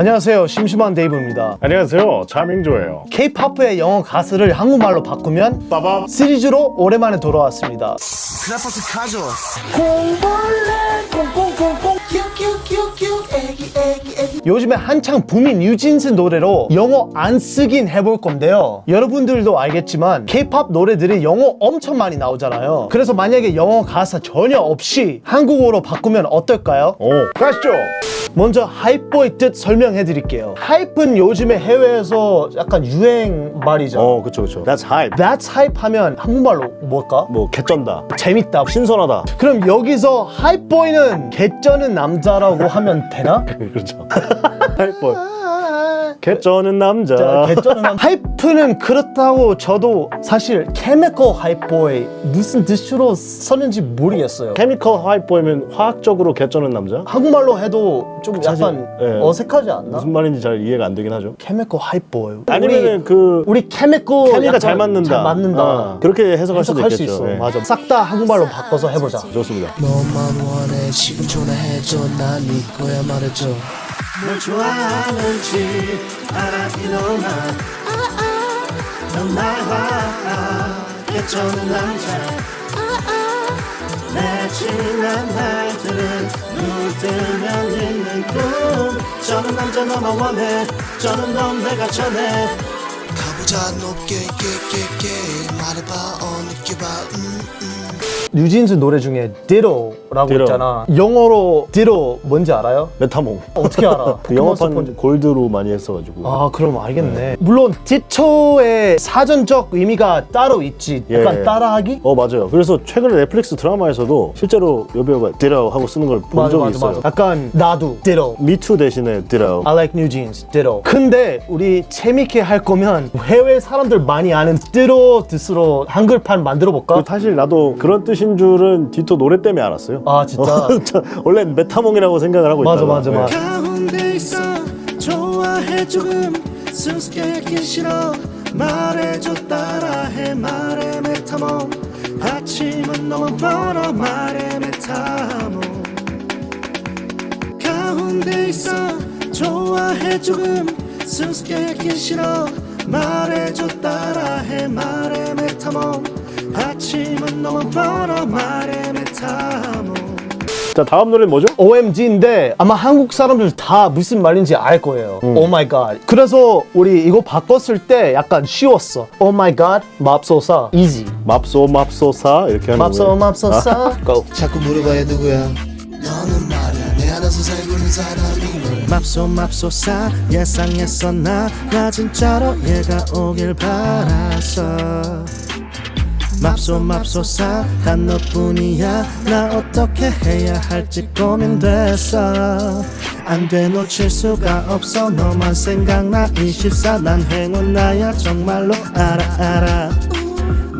안녕하세요. 심심한 데이브입니다. 안녕하세요. 자밍조예요. K-팝의 영어 가사를 한국말로 바꾸면 빠밤. 시리즈로 오랜만에 돌아왔습니다. 그라파스 가져 요즘에 한창 붐인 뉴진스 노래로 영어 안 쓰긴 해볼 건데요. 여러분들도 알겠지만 K-팝 노래들이 영어 엄청 많이 나오잖아요. 그래서 만약에 영어 가사 전혀 없이 한국어로 바꾸면 어떨까요? 오, 가시죠. 먼저 하이보의 뜻 설명해 드릴게요. 하이프는 요즘에 해외에서 약간 유행 말이죠. 어, 그쵸, 그쵸. That's hype. That's hype 하면 한국말로 뭘까? 뭐, 개쩐다. 재밌다. 신선하다. 그럼 여기서 하이보이는 개쩌는 남자라고 하면 되나? 그렇죠. 하이퍼. 개쩌는 남자. 자, 개쩌는 남 하이프는 그렇다고 저도 사실 케미컬 하이보이 무슨 뜻으로 썼는지 모르겠어요. 케미컬 하이퍼면 화학적으로 개쩌는 남자? 한국말로 해도 좀 사실, 약간 예. 어색하지 않나? 무슨 말인지 잘 이해가 안 되긴 하죠. 케미컬 하이보이. 아니면은 그 우리 케미컬 케미가 잘 맞는다. 잘 맞는다. 어, 그렇게 해석할 수도 해석할 수 있겠죠. 있어. 예. 맞아. 싹 다 한국말로 바꿔서 해보자. 좋습니다. 너만 원해 지금 전화해줘 난 네 거야 말해줘 뭘 좋아하는지 알아 이놈아 넌날 봐. 개쩌는 남자. 내 지난 날들은 눈 뜨면 있는 꿈. 저는 남자 너만 원해. 저는 넌 내가 전해 가보자 높게 깨깨깨 말해봐 어 느껴봐 음, 음. 뉴진스 노래 중에 Ditto라고 Ditto. 있잖아. 영어로 Ditto 뭔지 알아요? 메타몽. 어떻게 알아? 그 영어판 골드로 많이 했어가지고. 아 그럼 알겠네. 물론 디토의 사전적 의미가 따로 있지. 약간 예. 따라하기? 어 맞아요. 그래서 최근에 넷플릭스 드라마에서도 실제로 여배우가 디라고 하고 쓰는 걸 본 적이 있어요. 약간 나도 Ditto. 미투 대신에 디라고. I like New Jeans, Ditto. 근데 우리 재밌게 할 거면 해외 사람들 많이 아는 Ditto 뜻으로 한글판 만들어 볼까? 그 사실 나도 그런 뜻인 줄은 디토 노래 때문에 알았어요. 아 진짜. 저 원래 메타몽이라고 생각을 하고 맞아, 있다가. 맞아, 맞아. 가운데 있어. 좋아해 조금. 수수께끼 싫어. 말해줘 따라해. 말해 메타몽. 아침은 너무 멀어. 말해 메타몽. 가운데 있어. 좋아해 조금. 수수께끼 싫어 말해줘 따라해 말해 메타몽 아침은 너무 멀어 말해 메타몽 자 다음 노래는 뭐죠? OMG인데 아마 한국 사람들 다 무슨 말인지 알 거예요. 음. Oh my god. 그래서 우리 이거 바꿨을 때 약간 쉬웠어. Oh my god, 맙소사, easy. 맙소 맙소사 이렇게 하는 맙소 거예요. 맙소사, go. 자꾸 물어봐야 누구야 너는 말이야 내 안에서 살고 있는 사람인 걸 맙소 맙소사 예상했어 나나 진짜로 얘가 오길 바랐어 맙소 맙소사 단 너뿐이야. 나 어떻게 해야 할지 고민됐어 안돼 놓칠 수가 없어. 너만 생각나. 24난 행운 나야. 정말로 알아 알아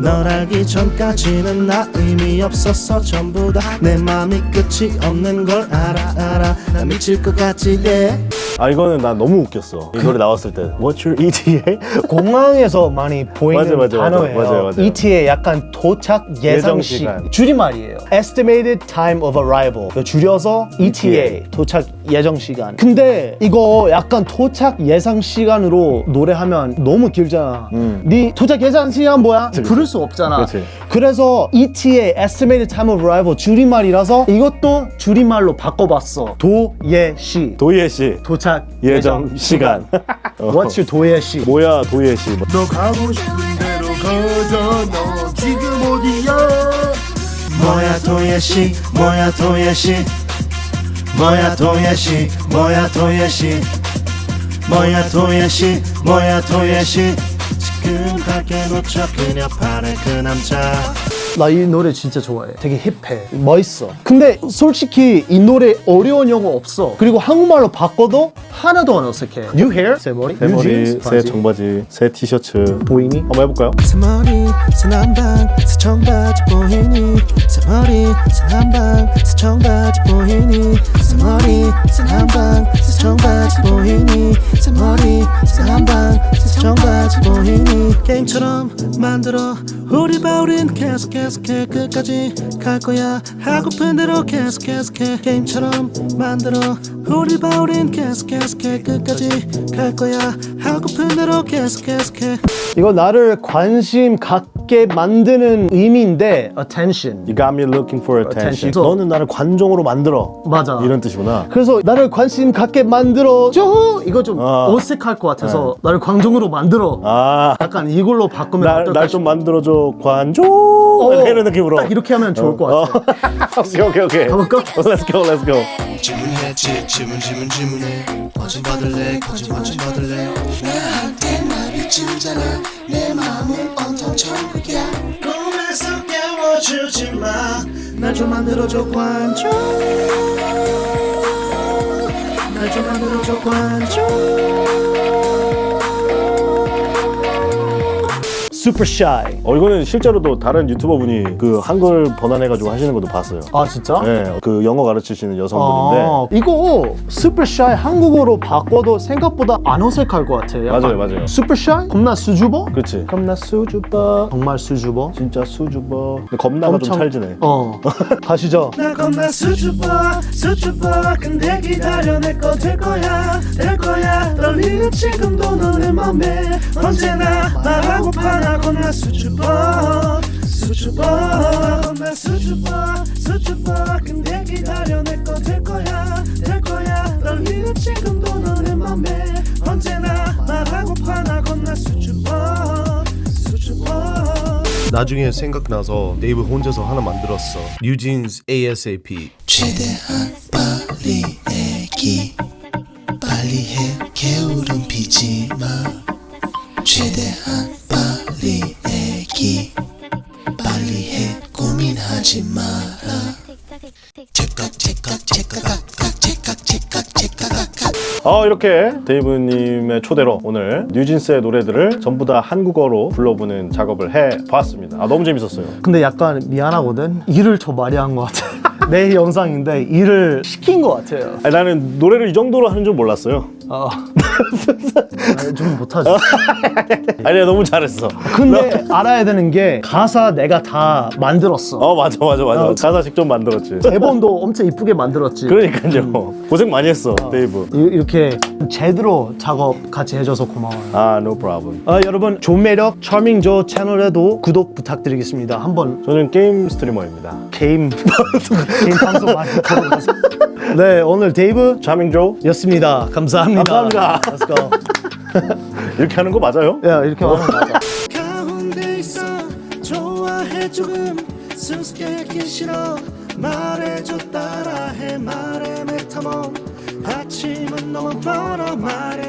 널 알기 전까지는 나 의미 없었어 전부 다 내 맘이 끝이 없는 걸 알아 알아 나 미칠 것 같지 예아 이거는 나 너무 웃겼어. 이 노래 나왔을 때. What's your ETA? 공항에서 많이 보이는 맞아, 맞아, 맞아. 단어예요. 맞아요, 맞아요. ETA 약간 도착 예상 예정 시 시간. 줄임말이에요. Estimated time of arrival. 줄여서 ETA, ETA. 도착 예정 시간. 근데 이거 약간 도착 예상 시간으로 노래하면 너무 길잖아. 네 도착 예상 시간 뭐야? 부를 수 없잖아. 음. 그치. 그래서 ETA, Estimated time of arrival 줄임말이라서 이것도 줄임말로 바꿔봤어. 도예시. 도예 씨. 도착 예정 시간. 어. What's your 도예시? 뭐야 도예 씨. 뭐. 너 가고 싶은 대로 가자 너 지금 어디야 뭐야 도예시 뭐야 도예시 뭐야 도예시 뭐야 도예시. 뭐야 도예시 뭐야 도예시. 지금 갈게 놓쳐 그녀 팔에 그 남자 나 이 노래 진짜 좋아해. 되게 힙해. 멋있어. 근데 솔직히 이 노래 어려운 영어 없어. 그리고 한국말로 바꿔도 하나도 안 어색해. New hair? 새 머리? 새 New 머리, jeans? 새 바지. 청바지, 새 티셔츠. 보이니? 한번 해볼까요? 새 머리 새 남방 새 청바지 보이니 새 머리 새 남방 새 청바지 보이니 새 머리 새 남방 새 청바지 보이니 새 머리 새 청바지 보이니 게임처럼 만들어. 우리 봐 우린 계속해 끝까지 갈 거야. 하고픈 대로 계속 계속해 게임처럼 만들어. 우리 봐 우린 계속 계속해 끝까지 갈 거야 하고픈 대로 계속 계속해 이거 나를 관심 갖게 만드는 의미인데 attention. You got me looking for attention. Attention. 너는 나를 관종으로 만들어. 맞아. 이런 뜻이구나. 그래서 나를 관심 갖게 만들어줘. 이거 좀 아. 어색할 것 같아서 나를 광종으로 만들어. 아, 약간 이걸로 바꾸면 어떨까 날좀 만들어줘 관종. 어, 이런 느낌으로. 딱 이렇게 하면 좋을 것 어. 같아. 오케이 오케이 오케이. 가볼까? Let's go, let's go. 질문해 지- 질문 질문 질문해 관심 받을래 관심 관심 받을래 나한테 날 비추잖아 내 마음은 온통 천국이야 꿈에서 깨워주지 마날 좀 만들어줘 관종 날 좀 만들어줘 관종 Super shy. 어 이거는 실제로도 다른 유튜버 분이 그 한글 번안해가지고 하시는 것도 봤어요. 아 진짜? 네, 그 영어 가르치시는 여성분인데 아, 이거 super shy 한국어로 바꿔도 생각보다 안 어색할 것 같아. 약간 맞아요, 맞아요. super shy? 겁나 수줍어? 그렇지. 겁나 수줍어. 정말 수줍어? 진짜 수줍어. 근데 겁나가 좀 찰지네. 어. 가시죠. 나 겁나 수줍어 수줍어 근데 기다려 내 거 될 거야 될 거야 떨리는 지금도 너의 맘에 언제나 말하고파 나 겁나 수줍어 수줍어 겁나 수줍어 수줍어 근데 기다려 내 거 될 거야 될 거야 떨리는 지금도 너의 맘에 언제나 말하고파 나 겁나 수줍어 수줍어 나중에 생각나서 네이버 혼자서 하나 만들었어. 뉴진스 ASAP. 최대한 빨리 애기 빨리 해 게으름 피지 마 최대한 빨리 애기 빨리 해 고민하지 마라 제깍 제깍 제깍 제깍 제깍 제깍 어 이렇게 데이브님의 초대로 오늘 뉴진스의 노래들을 전부 다 한국어로 불러보는 작업을 해봤습니다. 아 너무 재밌었어요. 근데 약간 미안하거든. 일을 더 많이 한 것 같아. 내 영상인데 일을 시킨 것 같아요. 아니, 나는 노래를 이 정도로 하는 줄 몰랐어요. 어. 아니, 좀 못하지. 아니야 너무 잘했어. 근데 알아야 되는 게 가사 내가 다 만들었어. 어 맞아 맞아 맞아. 가사 직접 만들었지. 대본도 엄청 이쁘게 만들었지. 그러니까요. 고생 많이 했어 데이브. 이- 이렇게 제대로 작업 같이 해줘서 고마워요. 아 no problem. 아, 여러분 조매력 차밍조 채널에도 구독 부탁드리겠습니다. 한번 저는 게임 스트리머입니다. 게임 게임 방송 많이 네 오늘 데이브 자밍조 였습니다. 감사합니다. 감사합니다. Let's go. 이렇게 하는 거 맞아요? 야 이렇게 하는 거 맞아. 가운데 있어 좋아해 조금 수수께끼 싫어 말해줘 따라해 말해 메타몬 아침은 너무 멀어 말